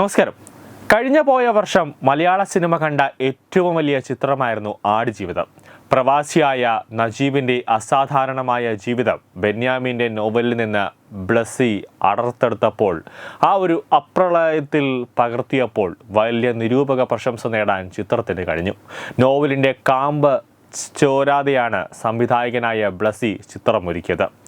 നമസ്കാരം. കഴിഞ്ഞ പോയ വർഷം മലയാള സിനിമ കണ്ട ഏറ്റവും വലിയ ചിത്രമായിരുന്നു ആടുജീവിതം. പ്രവാസിയായ നജീബിന്റെ അസാധാരണമായ ജീവിതം ബെന്യാമിന്റെ നോവലിൽ നിന്ന് ബ്ലസ്സി അടർത്തെടുത്തപ്പോൾ ആ ഒരു അപ്രളയത്തിൽ പകർത്തിയപ്പോൾ വലിയ നിരൂപക പ്രശംസ നേടാൻ ചിത്രത്തിന് കഴിഞ്ഞു. നോവലിന്റെ കാമ്പ് ചോരാതെയാണ് സംവിധായകനായ ബ്ലസ്സി ചിത്രമൊരുക്കിയത്.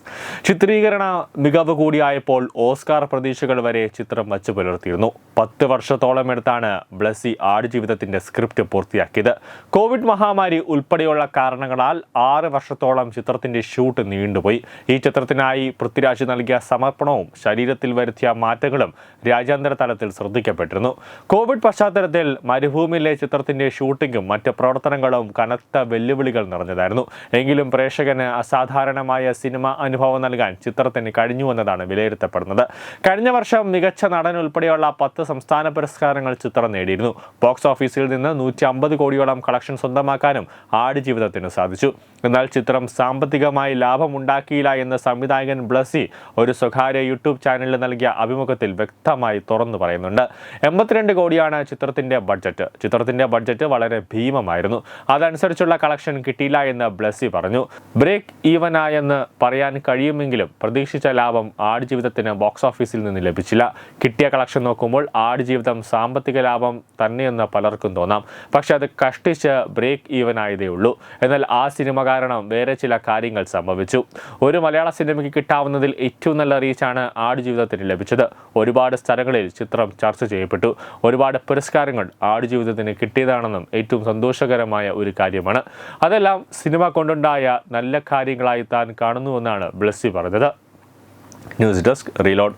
ചിത്രീകരണ മികവ് കൂടിയായപ്പോൾ ഓസ്കാർ പ്രതീക്ഷകൾ വരെ ചിത്രം വച്ചു പുലർത്തിയിരുന്നു. പത്ത് വർഷത്തോളം എടുത്താണ് ബ്ലസ്സി ആടുജീവിതത്തിന്റെ സ്ക്രിപ്റ്റ് പൂർത്തിയാക്കിയത്. കോവിഡ് മഹാമാരി ഉൾപ്പെടെയുള്ള കാരണങ്ങളാൽ ആറ് വർഷത്തോളം ചിത്രത്തിന്റെ ഷൂട്ട് നീണ്ടുപോയി. ഈ ചിത്രത്തിനായി പൃഥ്വിരാജ് നൽകിയ സമർപ്പണവും ശരീരത്തിൽ വരുത്തിയ മാറ്റങ്ങളും രാജ്യാന്തര തലത്തിൽ ശ്രദ്ധിക്കപ്പെട്ടിരുന്നു. കോവിഡ് പശ്ചാത്തലത്തിൽ മരുഭൂമിയിലെ ചിത്രത്തിന്റെ ഷൂട്ടിങ്ങും മറ്റ് പ്രവർത്തനങ്ങളും കനത്ത വെല്ലുവിളികൾ നിറഞ്ഞതായിരുന്നു. എങ്കിലും പ്രേക്ഷകന് അസാധാരണമായ സിനിമ അനുഭവം നൽകാൻ ചിത്രത്തിന് കഴിഞ്ഞു എന്നതാണ് വിലയിരുത്തപ്പെടുന്നത്. കഴിഞ്ഞ വർഷം മികച്ച നടൻ ഉൾപ്പെടെയുള്ള പത്ത് സംസ്ഥാന പുരസ്കാരങ്ങൾ ചിത്രം നേടിയിരുന്നു. ബോക്സ് ഓഫീസിൽ നിന്ന് നൂറ്റി അമ്പത് കോടിയോളം കളക്ഷൻ സ്വന്തമാക്കാനും ആടുജീവിതത്തിന് സാധിച്ചു. എന്നാൽ ചിത്രം സാമ്പത്തികമായി ലാഭമുണ്ടാക്കിയില്ല എന്ന് സംവിധായകൻ ബ്ലസി ഒരു സ്വകാര്യ യൂട്യൂബ് ചാനലിൽ നൽകിയ അഭിമുഖത്തിൽ വ്യക്തമായി തുറന്നു പറയുന്നുണ്ട്. എൺപത്തിരണ്ട് കോടിയാണ് ചിത്രത്തിന്റെ ബഡ്ജറ്റ്. ചിത്രത്തിന്റെ ബഡ്ജറ്റ് വളരെ ഭീമമായിരുന്നു. അതനുസരിച്ചുള്ള കളക്ഷൻ കിട്ടിയില്ല എന്ന് ബ്ലസി പറഞ്ഞു. ബ്രേക്ക് ഈവനായെന്ന് പറയാൻ കഴിയുമെങ്കിലും പ്രതീക്ഷിച്ച ലാഭം ആടുജീവിതത്തിന് ബോക്സ് ഓഫീസിൽ നിന്ന് ലഭിച്ചില്ല. കിട്ടിയ കളക്ഷൻ നോക്കുമ്പോൾ ആടുജീവിതം സാമ്പത്തിക ലാഭം തന്നെയെന്ന് പലർക്കും തോന്നാം. പക്ഷേ അത് കഷ്ടിച്ച് ബ്രേക്ക് ഈവൻ ആയതേ ഉള്ളൂ. എന്നാൽ ആ സിനിമ കാരണം വേറെ ചില കാര്യങ്ങൾ സംഭവിച്ചു. ഒരു മലയാള സിനിമയ്ക്ക് കിട്ടാവുന്നതിൽ ഏറ്റവും നല്ല റീച്ചാണ് ആടുജീവിതത്തിന് ലഭിച്ചത്. ഒരുപാട് സ്ഥലങ്ങളിൽ ചിത്രം ചർച്ച ചെയ്യപ്പെട്ടു. ഒരുപാട് പുരസ്കാരങ്ങൾ ആടുജീവിതത്തിന് കിട്ടിയതാണെന്നും ഏറ്റവും സന്തോഷകരമായ ഒരു കാര്യമാണ്. അതെല്ലാം സിനിമ കൊണ്ടുണ്ടായ നല്ല കാര്യങ്ങളായി താൻ കാണുന്നുവെന്നാണ് ബ്ലസ്സി പറഞ്ഞത്. News desk reload.